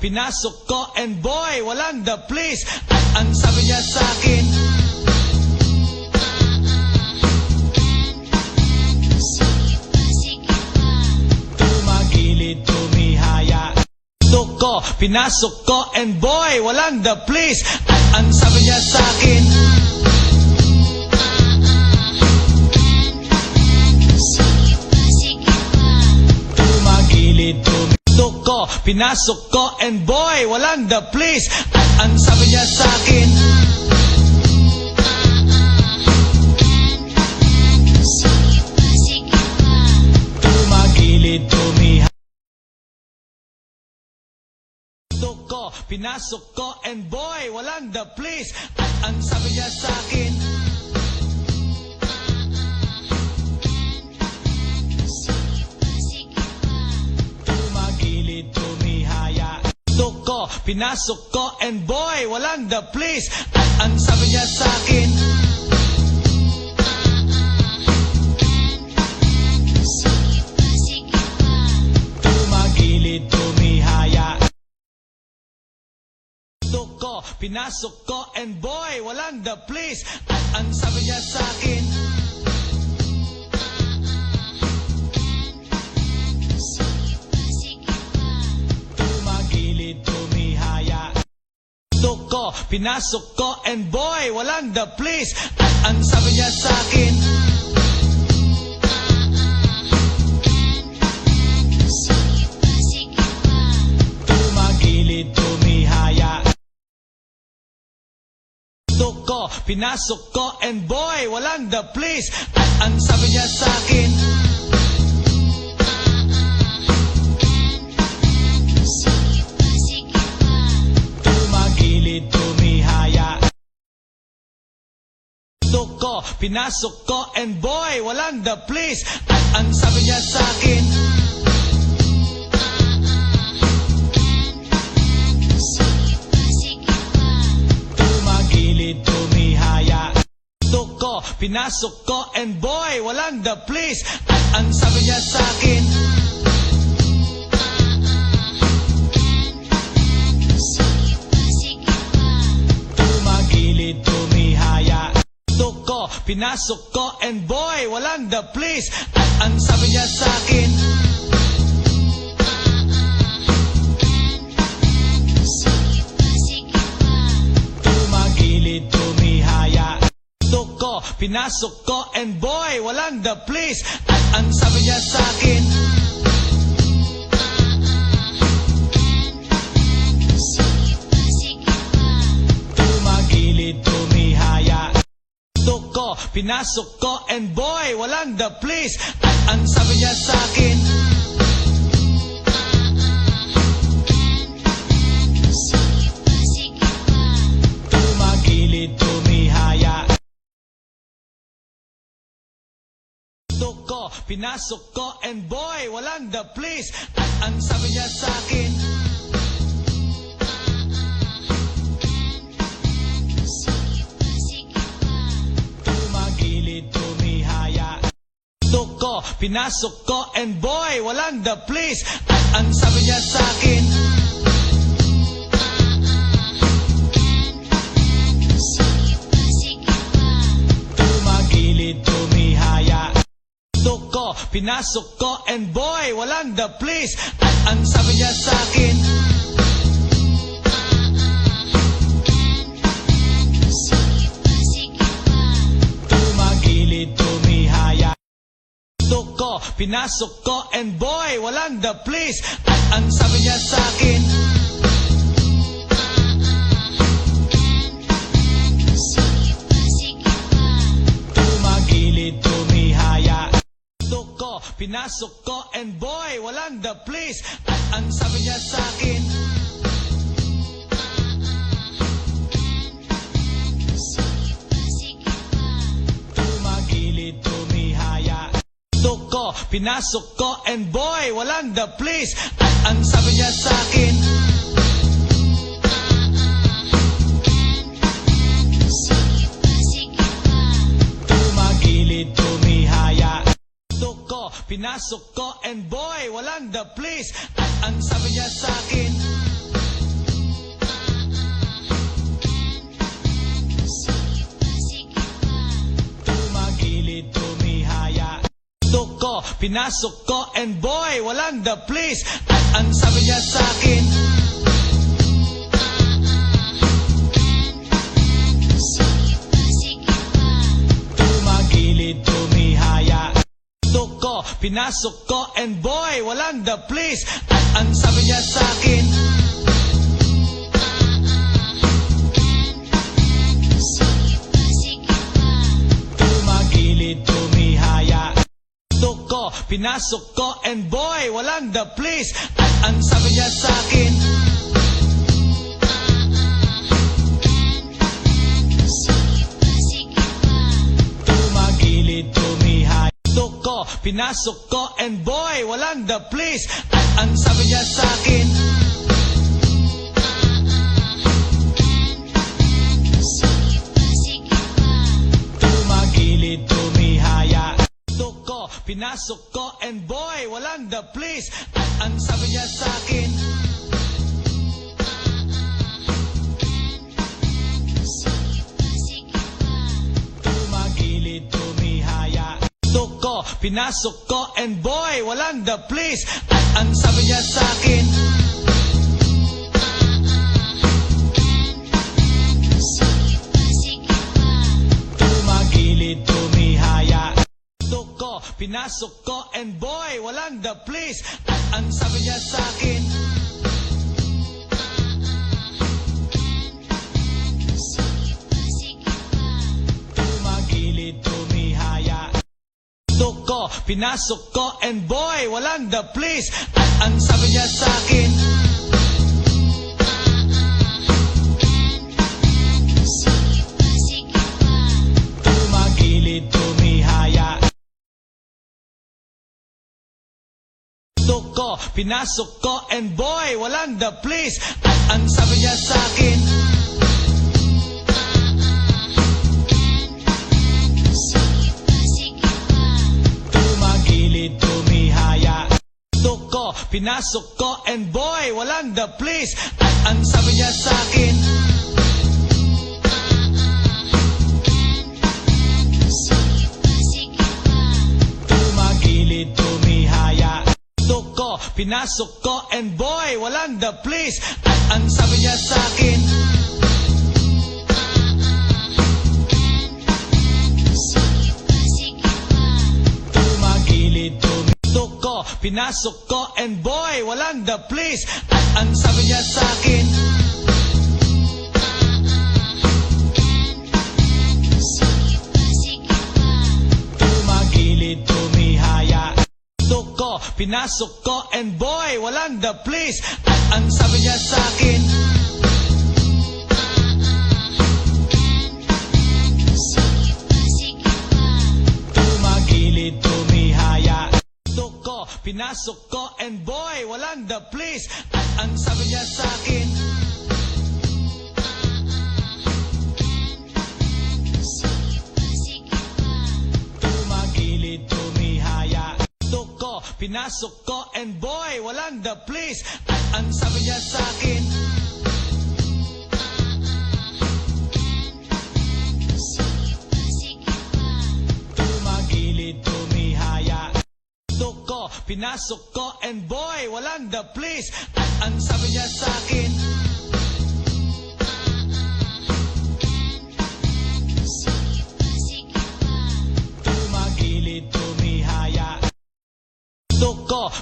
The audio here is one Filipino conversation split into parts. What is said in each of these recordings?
pinasok ko, and boy, walang the place. At ang sabi niya sa akin, tumagilid, tumihaya. Ko, pinasok ko, and boy, walang the place. At ang sabi niya sa akin, Gusto ko, pinasok ko, and boy, walang the place. At ang sabi niya sa akin, tumagilid, ko, pinasok ko, and boy, walang the place. At ang sabi niya sa akin, Gusto ko, pinasok ko, and boy, walang the place. At ang sabi niya sa akin, tumagilid, tumihaya. Pinasok ko, and boy, walang the place. At ang sabi niya sa akin, pinasok ko, and boy, walang the place. At ang sabi niya sa akin, ko, pinasok ko, and boy, walang the place. At ang sabi niya sa akin, Gusto ko, pinasok ko, and boy, walang the place. At ang sabi niya sa akin, tumagilid, tumihaya. Gusto ko, pinasok ko, and boy, walang the place. At ang sabi niya sa akin, pinasok ko, and boy, walang the place. At ang sabi niya sa akin, tumagilid, tumihaya. Gusto ko, pinasok ko, and boy, walang the place. At ang sabi niya sa akin, ko, pinasok ko, and boy, walang the place. At ang sabi niya sa akin, tumagilid, tumihaya. Pinasok ko, and boy, walang the place. At ang sabi niya sa akin, ko, pinasok ko, and boy, walang the place. At ang sabi niya sa akin, tumagilid, tumihaya. Pinasok ko, and boy, walang the place. At ang sabi niya sa akin, pinasok ko, and boy, walang the place. At ang sabi niya sa akin, tumagilid, tumihaya. Ko, pinasok ko, and boy, walang the place. At ang sabi niya sa akin, pinasok ko, and boy, walang the place. At ang sabi niya sa akin, tumagilid, tumihaya. Pinasok ko, and boy, walang the place. At ang sabi niya sa akin, ko, pinasok ko, and boy, walang the place. At ang sabi niya sa akin, tumagilid, tumihaya. Pinasok ko, and boy, walang the place. At ang sabi niya sa akin, pinasok ko, and boy, walang the place. At ang sabi niya sa akin, pinasok ko, and boy, walang the place. At ang sabi niya sa akin, pinasok ko, and boy, walang the place. At ang sabi niya sa akin, tumagilid, tumihaya. Gusto ko, pinasok ko, and boy, walang the place. At ang sabi niya sa akin, pinasok ko, and boy, walang the place. At ang sabi niya sa akin, ko, pinasok ko, and boy, walang the place. At ang sabi niya sa akin, Ko, pinasok ko, and boy, walang the place. At ang sabi niya sa akin, tumagilid, tumihaya. Ko, pinasok ko, and boy, walang the place. At ang sabi niya sa akin, pinasok ko, and boy, walang the place. At ang sabi niya sa akin, tumagilid. Gusto ko, pinasok ko, and boy, walang the place. At ang sabi niya sa akin, pinasok ko, and boy, walang the place. At ang sabi niya sa akin, tumagilid, tumihaya. Ko, pinasok ko, and boy, walang the place. At ang sabi niya sa akin, pinasok ko, and boy, walang the place. At ang sabi niya sa akin, pinasok ko, and boy, walang the place. At ang sabi niya sa akin,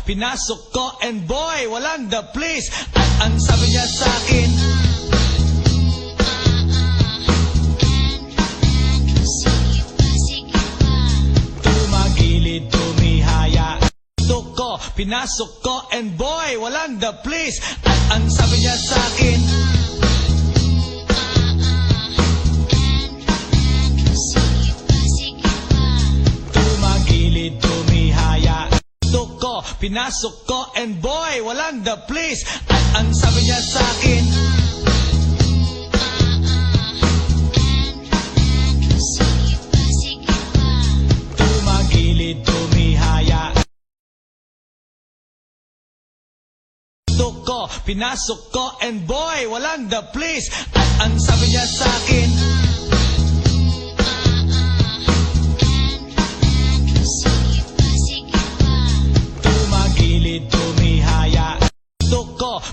pinasok ko, and boy, walang the place. At ang sabi niya sa akin, tumagilid, tumihaya. Ko, pinasok ko, and boy, walang the place. At ang sabi niya sa akin, pinasok ko, and boy, walang the place. At ang sabi niya sa akin, tumagilid, tumihaya. Gusto ko, pinasok ko, and boy, walang the place. At ang sabi niya sa akin,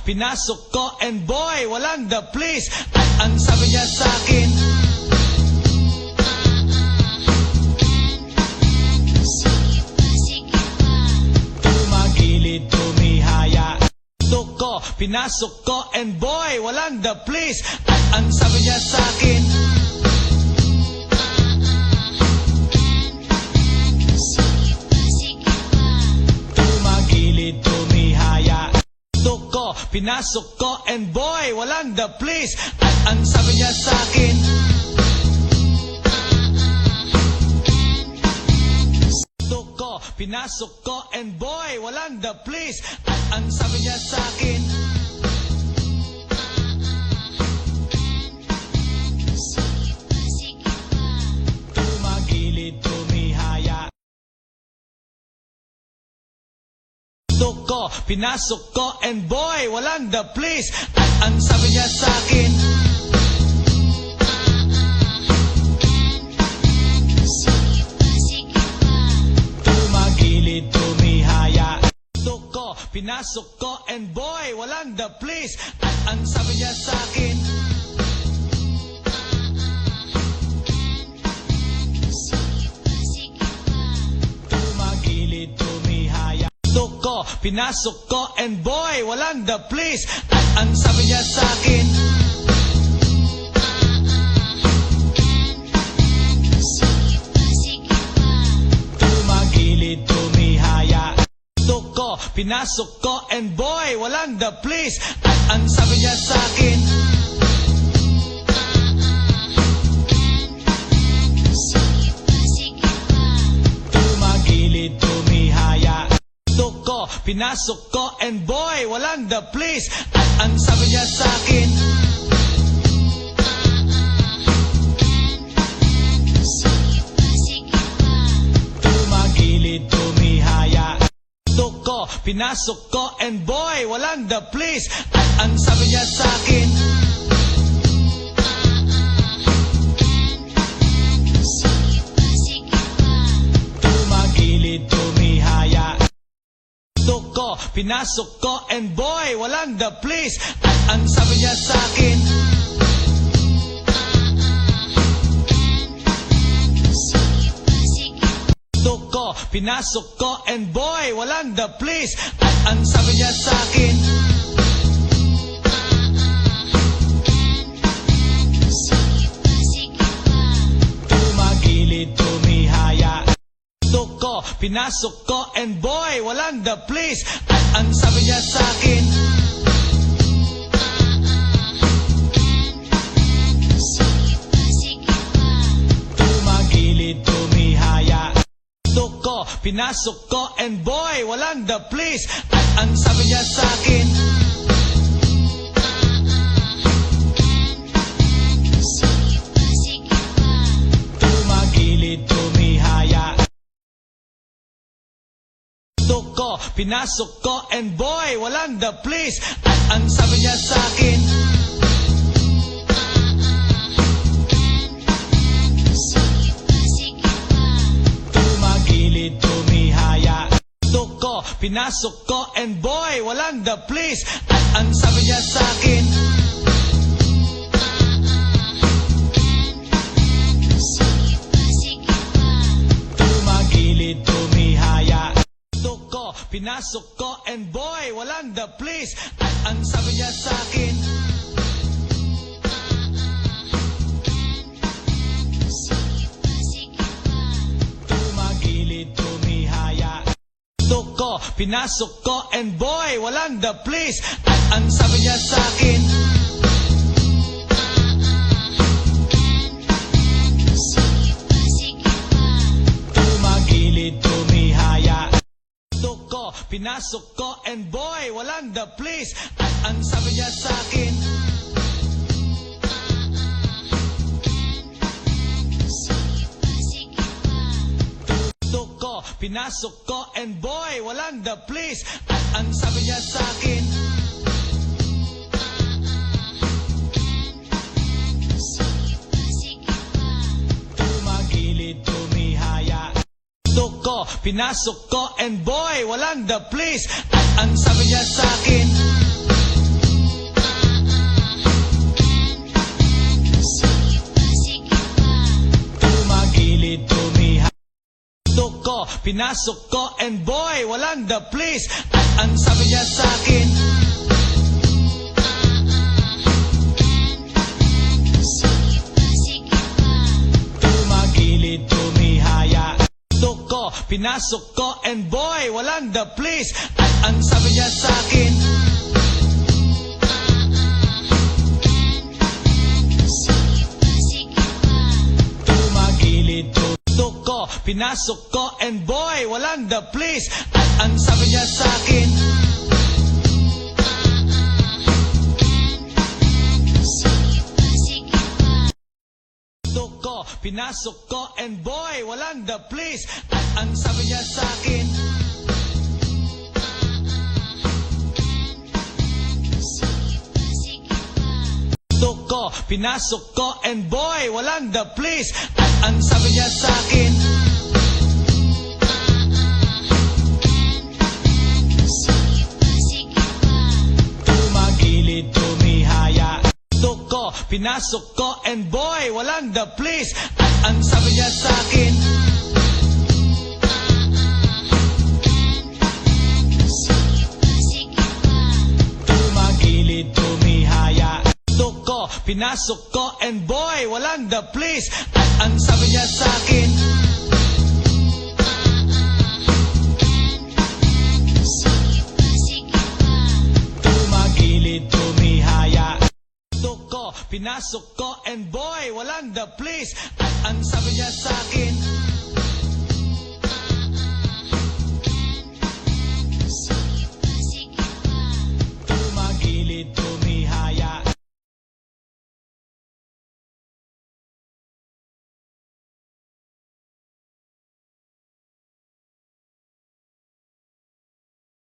pinasok ko and boy, walang the place. At ang sabi niya sa akin pinasok ko and boy, walang the place. At ang sabi niya sa akin pinasok ko and boy, walang the place. At ang sabi niya sa akin ko, pinasok ko and boy, walang the place. At ang sabi niya sa akin Tuk ko, pinasok ko and boy, walang the place. At ang sabi niya sa akin Tumagilid, tumihaya. Ko, pinasok ko and boy, walang the place. At ang sabi niya sa akin pinasok ko and boy, walang the place. At ang sabi niya sa akin Tumagilid, tumihaya. Pinasok ko and boy, walang the place. At ang sabi niya sa akin pinasok ko and boy, walang the place. At ang sabi niya sa akin Tumagilid, tumihaya. Pinasok ko and boy, walang the place. At ang sabi niya sa akin pinasok ko and boy, walang the place. At ang sabi niya sa akin ko, pinasok ko and boy, walang the place. At ang sabi niya sa akin pinasok ko and boy, walang the place. At ang sabi niya sa akin Tumagilid, tumihaya. Ko, pinasok ko and boy, walang the place. At ang sabi niya sa akin Tuk ko, pinasok ko and boy, walang the place. At ang sabi niya sa akin Tumagilid, tumihaya. Tuk ko, pinasok ko and boy, walang the place. At ang sabi niya sa akin pinasok ko and boy, walang the place. At ang sabi niya sa akin ko, pinasok ko and boy, walang the place. At ang sabi niya sa akin pinasok ko and boy, walang the place. At ang sabi niya sa akin pinasok ko and boy, walang the place. At ang sabi niya sa akin ko, pinasok ko, and boy, walang the place. At ang sabi niya sa akin, pinasok ko, and boy, walang the place. At ang sabi niya sa akin, pinasok ko and boy, walang the place. At ang sabi niya sa akin pinasok ko and boy, walang the place. At ang sabi niya sa akin pinasok ko and boy, walang the place. At ang sabi niya sa akin pinasok ko and boy, walang the place. At ang sabi niya pinasok ko and boy, walang the place. At ang sabi niya sa akin pinasok ko and boy, walang the place. At ang sabi niya sa akin pinasok ko and boy, walang the place. At ang sabi niya sa akin